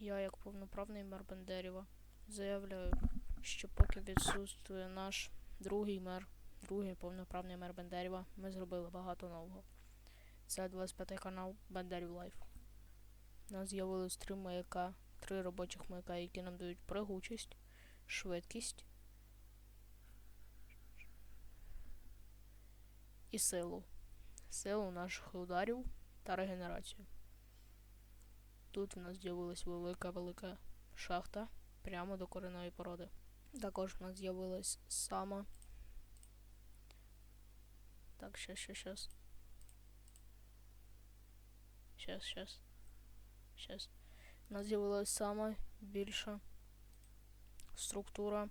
Я, як повноправний мер Бендерєва, заявляю, що поки відсутствує наш другий мер, другий повноправний мер Бендерєва, ми зробили багато нового. Це 25 канал Бендерів Лайф. У нас з'явилось три маяка, три робочих маяка, які нам дають пригучість, швидкість і силу. Силу наших ударів та регенерацію. Тут в нас з'явилась велика велика шахта прямо до коренної породи. Також в нас з'явилась сама. Так, щас, щас, щас. Щас, щас. Щас. У нас з'явилась сама більша структура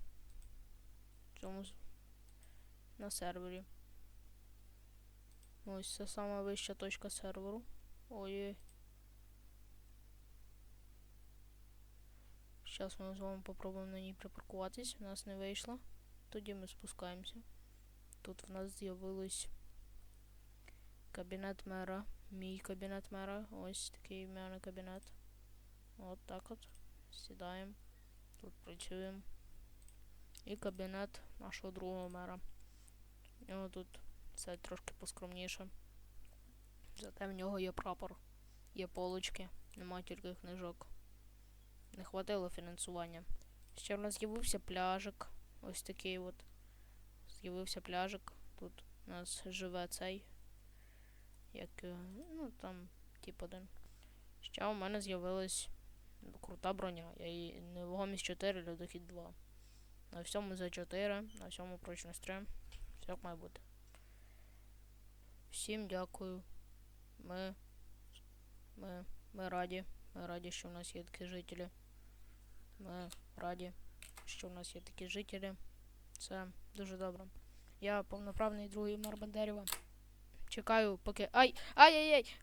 цьому на сервері. Ось це сама вища точка серверу. Ой. Зараз ми з вами попробуємо на ній припаркуватись. У нас не вийшло. Тоді ми спускаємося. Тут в нас з'явилось кабінет мера. Мій кабінет мера. Ось такий в мене кабінет. От так от. Сідаємо. Тут працюємо. І кабінет нашого другого мера. У нього тут все трошки поскромніше. Зате в нього є прапор, є полочки, нема тільки книжок. Не хватило фінансування. Ще в нас з'явився пляжик. Ось такий от. З'явився пляжик. Тут у нас живе цей. Як. е, Ну там, тип один. Ще у мене з'явилась крута броня. Я її невагомість 4, льодохід 2. На всьому за 4, на всьому прочність 3. Все як має бути. Всім дякую. Ми, ми, ми раді. Ми раді, що в нас є такі жителі. Ми раді, що в нас є такі жителі. Це дуже добре. Я повноправний другий мер Бандерєва. Чекаю, поки. Ай! Ай-яй-яй!